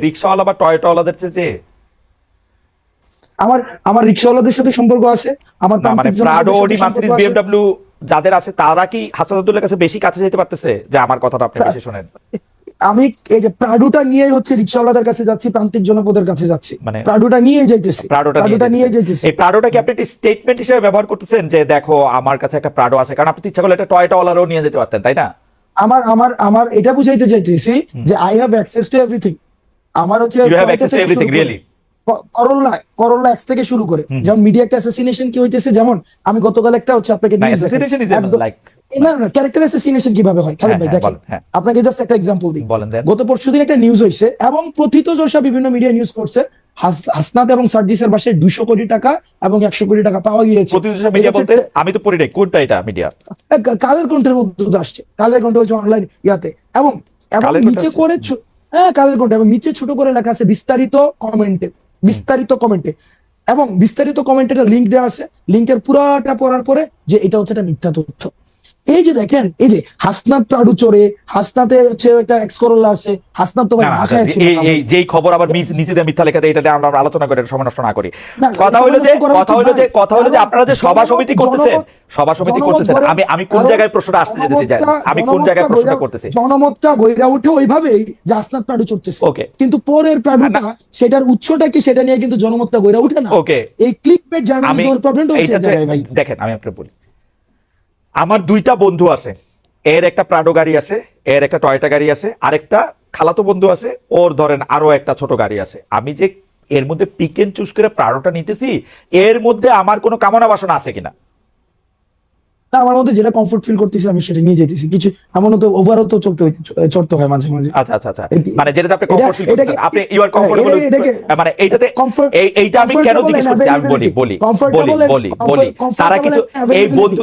রিক্সাওয়ালা বা টয়টাওয়ালাদের চেয়ে আমার আমার রিক্সাওয়ালাদের সাথে সম্পর্ক আছে আমার মানে প্রাডো ওডি মার্সিডিজ। বিএমডব্লিউ যাদের আছে তারা কি হাসান আব্দুল্লাহর কাছে বেশি কাছে যেতে পারতেছে? যে আমার কথাটা আপনি বেশি শোনেন। আমি এই যে প্রাডুটা নিয়ে হচ্ছে রিক্সাওয়ালাদের কাছে যাচ্ছি প্রান্তিক জনপদের কাছে যাচ্ছি। মানে- প্রাডুটা নিয়ে যাইতেছি। প্রাডোটা নিয়ে যাইতেছি। এই প্রাডোটা কি আপনি একটা স্টেটমেন্ট হিসেবে ব্যবহার করতেছেন যে দেখো আমার কাছে একটা প্রাডো আছে? কারণ আপনি ইচ্ছা করলে একটা টয়টাওয়ালারও নিয়ে যেতে পারতেন তাই না? আমার আমার আমার এটা বুঝাইতে চাইতেছি যে I have access to everything আমার হচ্ছে করোলা করোলা এক্স থেকে শুরু করে। যেমন মিডিয়া একটা অ্যাসাসিনেশন কি হইতেছে? যেমন আমি গতকাল একটা হচ্ছে আপনাকে না না ক্যারেক্টার অ্যাসাসিনেশন কীভাবে হয়? খালেদ হ্যাঁ, ভাই হ্যাঁ, দেখেন। হ্যাঁ। আপনাকে জাস্ট একটা এক্সাম্পল দিই। গত পরশুদিন একটা নিউজ হয়েছে এবং প্রথিত যশা বিভিন্ন মিডিয়া নিউজ করছে। হাস- হাসনাত এবং সার্জিসের বাসায় দুশো কোটি টাকা এবং একশো কোটি টাকা পাওয়া গিয়েছে। আমি তো পড়ি নাই কোনটা এটা মিডিয়া কালের কণ্ঠের মধ্যে আসছে। কালের কণ্ঠ হচ্ছে অনলাইন ইয়াতে। এবং এবং নিচে করে হ্যাঁ কালার কণ্ঠ এবং নিচে ছোট করে লেখা আছে বিস্তারিত কমেন্টে বিস্তারিত কমেন্টে এবং বিস্তারিত কমেন্টে লিঙ্ক দেওয়া আছে। লিঙ্কের পুরাটা পড়ার পরে যে এটা হচ্ছে একটা মিথ্যা তথ্য। এই যে দেখেন এই যে হাসনাত প্রাডু চোরে হাসনাতে হচ্ছে একটা এক্স করোলা আছে হাসনাত তো ভাই ভাষায় ছিল এই এই যেই খবর আবার দিয়ে মিথ্যা লেখাতে এটা দিয়ে আমরা আলোচনা করে সময় নষ্ট না করি। কথা হলো যে কথা হলো যে কথা হলো যে আপনারা যে সভা সমিতি করতেছেন সভা সমিতি করতেছেন আমি আমি কোন জায়গায় প্রশ্নটা আসতে যেতেছি? জনমতটা- আমি কোন জায়গায় প্রশ্নটা করতেছি? জনমতটা গইরা উঠে ওইভাবেই যে হাসনাত প্রাডু চড়তেছে। Okay. কিন্তু পরের প্রাডুটা সেটার উৎসটা কি সেটা নিয়ে কিন্তু জনমতটা গইরা উঠে না। Okay. এই ক্লিক পেট জার্নালিজমের প্রবলেমটা হচ্ছে ভাই। দেখেন আমি আপনাকে বলি। আমার দুইটা বন্ধু আছে। এর একটা প্রাডো গাড়ি আছে এর একটা টয়টা গাড়ি আছে আরেকটা খালাতো বন্ধু আছে ওর ধরেন আরও একটা ছোট গাড়ি আছে। আমি যে এর মধ্যে পিক এন্ড চুজ করে প্রাডোটা নিতেছি এর মধ্যে আমার কোনো কামনা বাসনা আছে কিনা? না, আমার মধ্যে যেটা কমফোর্ট ফিল করতেছি আমি সেটা নিয়ে যেতেছি কিছু এমনও তো ওভারও তো চলতে চড়তে হয় মাঝে মাঝে। আচ্ছা আচ্ছা আচ্ছা। মানে যেটাতে আপনি কমফোর্ট ফিল করতেছেন। আপনি ইউ আর কমফোর্টেবল মানে এইটাতে এই এইটা আমি কেন জিজ্ঞেস করছি আমি বলি বলি বলি বলি বলি। তারা কিছু এই বন্ধু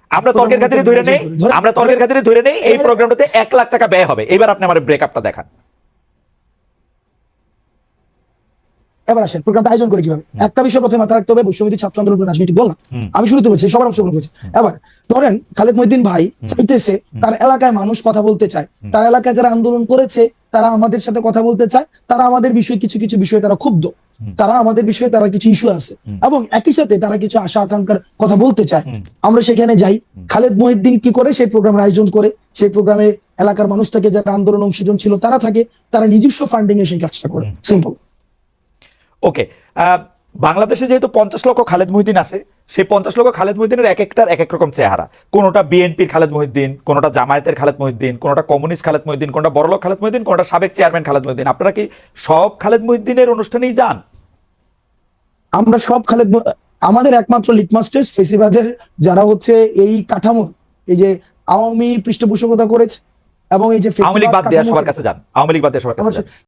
আমরা তর্কের খাতিরে ধরে নেই। আমরা তর্কের খাতিরে ধরে নেই এই প্রোগ্রামটাতে এক লাখ টাকা ব্যয় হবে। এবার আপনি আমার ব্রেকআপটা দেখান। এবার আসেন প্রোগ্রামটা আয়োজন করে কীভাবে? একটা বিষয় প্রথমে রাখতে হবে ছাত্র আন্দোলন রাজনীতি বললাম আমি শুরুতে বলছি সবার অংশগ্রহণ করেছে। এবার ধরেন খালেদ মহিদ্দিন ভাই চাইতেছে তার এলাকায় মানুষ কথা বলতে চায়। তার এলাকায় যারা আন্দোলন করেছে তারা আমাদের সাথে কথা বলতে চায়। তারা আমাদের বিষয়ে কিছু কিছু বিষয়ে তারা ক্ষুব্ধ। তারা আমাদের বিষয়ে তারা কিছু ইস্যু আছে। এবং একই সাথে তারা কিছু আশা আকাঙ্ক্ষার কথা বলতে চায়। আমরা সেখানে যাই। খালেদ মহিদ্দিন কি করে? সেই প্রোগ্রামের আয়োজন করে। সেই প্রোগ্রামে এলাকার মানুষ থেকে যারা আন্দোলন অংশীজন ছিল তারা থাকে। তারা নিজস্ব ফান্ডিং এ সেই কাজটা করে। সিম্পল ওকে বাংলাদেশে যেহেতু পঞ্চাশ লক্ষ খালেদ মহিদ্দিন আছে সেই পঞ্চাশ লক্ষ খালেদ মহিদ্দিনের এক একটার এক এক রকম চেহারা। কোনোটা বিএনপির খালেদ মহিদ্দিন কোনোটা জামায়াতের খালেদ মহিদ্দিন কোনোটা কমিউনিস্ট খালেদ মহিদ্দিন কোনোটা বড়লোক খালেদ মহিদ্দিন কোনোটা সাবেক চেয়ারম্যান খালেদ মহিদ্দিন আপনারা কি সব খালেদ মহিদ্দিনের অনুষ্ঠানেই যান? আমরা সব খালেদ আমাদের একমাত্র লিটমাস টেস্ট ফেসিবাদের যারা হচ্ছে এই কাঠামো এই যে আওয়ামী পৃষ্ঠপোষকতা করেছে এবং এই যে আওয়ামী লীগ বাদ দেওয়া সবার কাছে যান। আওয়ামী লীগ বাদ দেওয়া সবার কাছে যান।